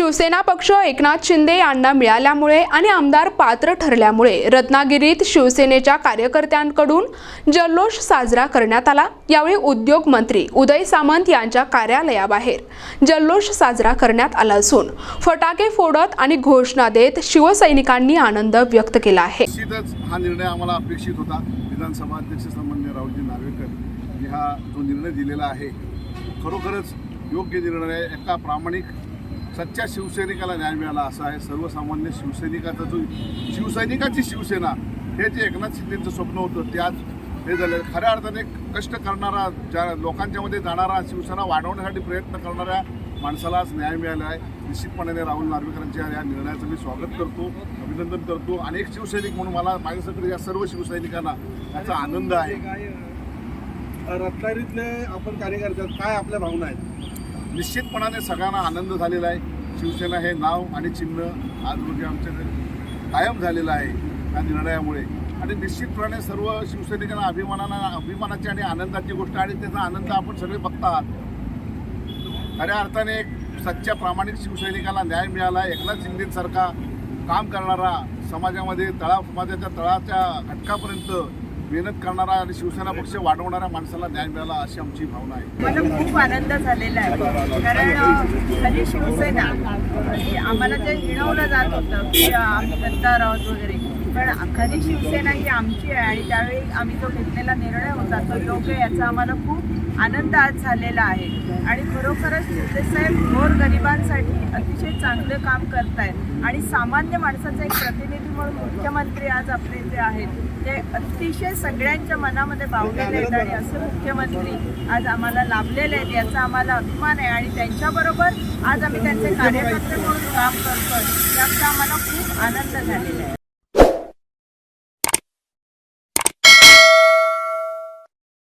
शिवसेना पक्ष एकनाथ शिंदे यांना मिळाल्यामुळे आणि आमदार पात्र ठरल्यामुळे रत्नागिरीत शिवसेनेच्या कार्यकर्त्यांकडून जल्लोष साजरा करण्यात आला. यावेळी उद्योग मंत्री उदय सामंत यांच्या कार्यालयाबाहेर जल्लोष साजरा करण्यात आला असून फटाके फोडत आणि घोषणा देत शिवसैनिकांनी आनंद व्यक्त केला आहे. हा निर्णय आम्हाला अपेक्षित होता. विधानसभा अध्यक्ष सामान्य रावजी नार्वेकर हा जो निर्णय दिलेला आहे खरोखरच योग्य निर्णय एका प्रामाणिक सच्च्या शिवसैनिकाला न्याय मिळाला असा आहे. सर्वसामान्य शिवसैनिकाचा जो शिवसैनिकाची शिवसेना हे जे एकनाथ शिंदेचं स्वप्न होतं ते आज हे झालं. खऱ्या अर्थाने कष्ट करणारा ज्या लोकांच्यामध्ये जाणारा शिवसेना वाढवण्यासाठी प्रयत्न करणाऱ्या माणसाला आज न्याय मिळाला आहे. निश्चितपणाने राहुल नार्वेकरांच्या या निर्णयाचं मी स्वागत करतो अभिनंदन करतो. अनेक शिवसैनिक म्हणून मला माझ्यासाठी या सर्व शिवसैनिकांना याचा आनंद आहे. रत्नागिरीतले आपण कार्यकर्ते काय आपल्या भावना आहेत? निश्चितपणाने सगळ्यांना आनंद झालेला आहे. शिवसेना हे नाव आणि चिन्ह आज म्हणजे रोजी आमच्याकडे कायम झालेलं आहे या निर्णयामुळे. आणि निश्चितपणे सर्व शिवसैनिकांना अभिमानानं अभिमानाची आणि आनंदाची गोष्ट आणि त्याचा आनंद आपण सगळे बघतात खऱ्या अर्थाने एक सच्च्या प्रामाणिक शिवसैनिकाला न्याय मिळाला एकनाथ शिंदेसारखा काम करणारा समाजामध्ये तळा समाजाच्या तळाच्या घटकापर्यंत मेहनत करणारा आणि शिवसेना पक्ष वाढवणाऱ्या माणसाला न्याय मिळाला अशी आमची भावना आहे. मला खूप आनंद झालेला आहे. कारण अ, शिवसेना आम्हाला जे हिणवलं जात होतं की आम्ही गद्दार आहोत वगैरे पण खरी शिवसेना ही आमची आहे आणि त्यावेळी आम्ही जो घेतलेला निर्णय होता तो योग्य आहे याचा आम्हाला खूप आनंद आज झालेला आहे. आणि खरोखरच शिंदेसाहेब गोर गरिबांसाठी अतिशय चांगलं काम करतायत. आणि सामान्य माणसाचा एक प्रतिनिधी म्हणून मुख्यमंत्री आज आपले जे आहेत ते अतिशय सगळ्यांच्या मनामध्ये बावलेले आहेत. आणि असे मुख्यमंत्री आज आम्हाला लाभलेले आहेत याचा आम्हाला अभिमान आहे. आणि त्यांच्याबरोबर आज आम्ही त्यांचे कार्यकर्ते म्हणून काम करतो याचा आम्हाला खूप आनंद झालेला आहे.